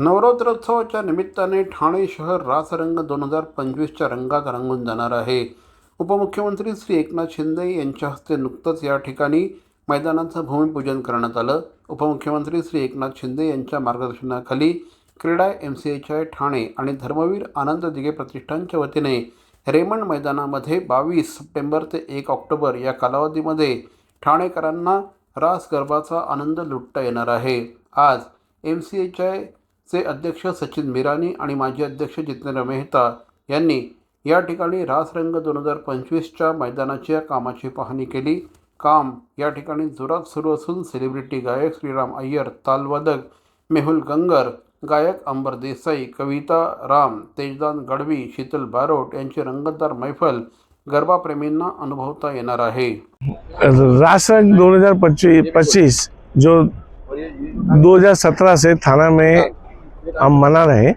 नवरात्रोत्सवाच्या निमित्ताने ठाणे शहर रासरंग दोन हजार पंचवीसच्या रंगात रंगून जाणार आहे. उपमुख्यमंत्री श्री एकनाथ शिंदे यांच्या हस्ते नुकतंच या ठिकाणी मैदानाचं भूमिपूजन करण्यात आलं. उपमुख्यमंत्री श्री एकनाथ शिंदे यांच्या मार्गदर्शनाखाली क्रीडा M C H I Thane आणि धर्मवीर आनंद दिघे प्रतिष्ठानच्या वतीने रेमंड मैदानामध्ये बावीस सप्टेंबर ते एक ऑक्टोबर या कालावधीमध्ये ठाणेकरांना रास गरबाचा आनंद लुटता येणार आहे. आज एम सी एच चे अध्यक्ष सचिन मिरानी आणि माजी अध्यक्ष जितेंद्र मेहता यांनी या ठिकाणी रासरंग दोन हजार पंचवीसच्या मैदानाच्या कामाची पाहणी केली. काम या ठिकाणी जोरात सुरू असून सेलिब्रिटी गायक श्रीराम अय्यर तालवादक मेहुल गंगर गायक अंबर देसाई कविता राम तेजदान गडवी शीतल बारोट यांची रंगतदार मैफल गरबाप्रेमींना अनुभवता येणार आहे. राजंग दोन हजार पंचवीस पच्चीस जो 2017 से थाना में हम मना रहे हैं,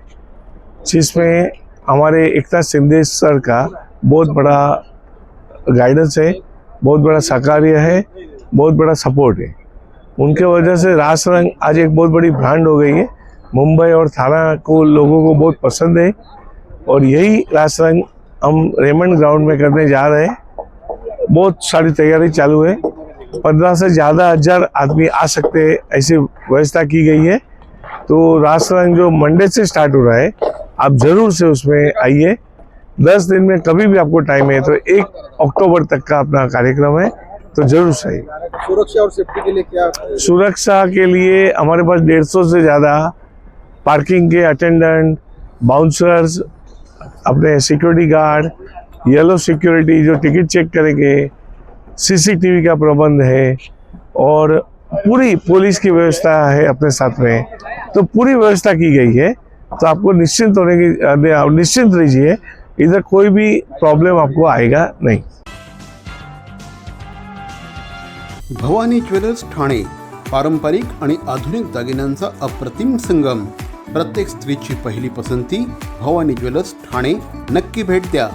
जिसमें हमारे एकता शिंदे सर का बहुत बड़ा गाइडेंस है बहुत बड़ा सहकार्य है बहुत बड़ा सपोर्ट है। उनके वजह से रास रंग आज एक बहुत बड़ी ब्रांड हो गई है। मुंबई और थाना को लोगों को बहुत पसंद है और यही रास रंग हम रेमंड ग्राउंड में करने जा रहे हैं। बहुत सारी तैयारी चालू है। पंद्रह से ज़्यादा हज़ार आदमी आ सकते हैं ऐसी व्यवस्था की गई है। तो राष्ट्ररंग जो मंडे से स्टार्ट हो रहा है आप ज़रूर से उसमें आइए। दस दिन में कभी भी आपको टाइम है तो एक अक्टूबर तक का अपना कार्यक्रम है तो ज़रूर से आइए। सुरक्षा और सेफ्टी के लिए क्या सुरक्षा के लिए हमारे पास डेढ़ सौ से ज़्यादा पार्किंग के अटेंडेंट बाउंसर्स अपने सिक्योरिटी गार्ड येलो सिक्योरिटी जो टिकट चेक करेंगे सीसीटीवी का प्रबंध है और पूरी पुलिस की व्यवस्था है अपने साथ में। तो पूरी व्यवस्था की गई है। तो आपको निश्चिंत होने की निश्चिंत रहिए इधर कोई भी प्रॉब्लम आपको आएगा नहीं। भवानी ज्वेलर्स ठाणे पारंपरिक आणि आधुनिक दागिन्यांचा अप्रतिम संगम। प्रत्येक स्त्रीची पहिली पसंती भवानी ज्वेलर्स ठाणे। नक्की भेट द्या।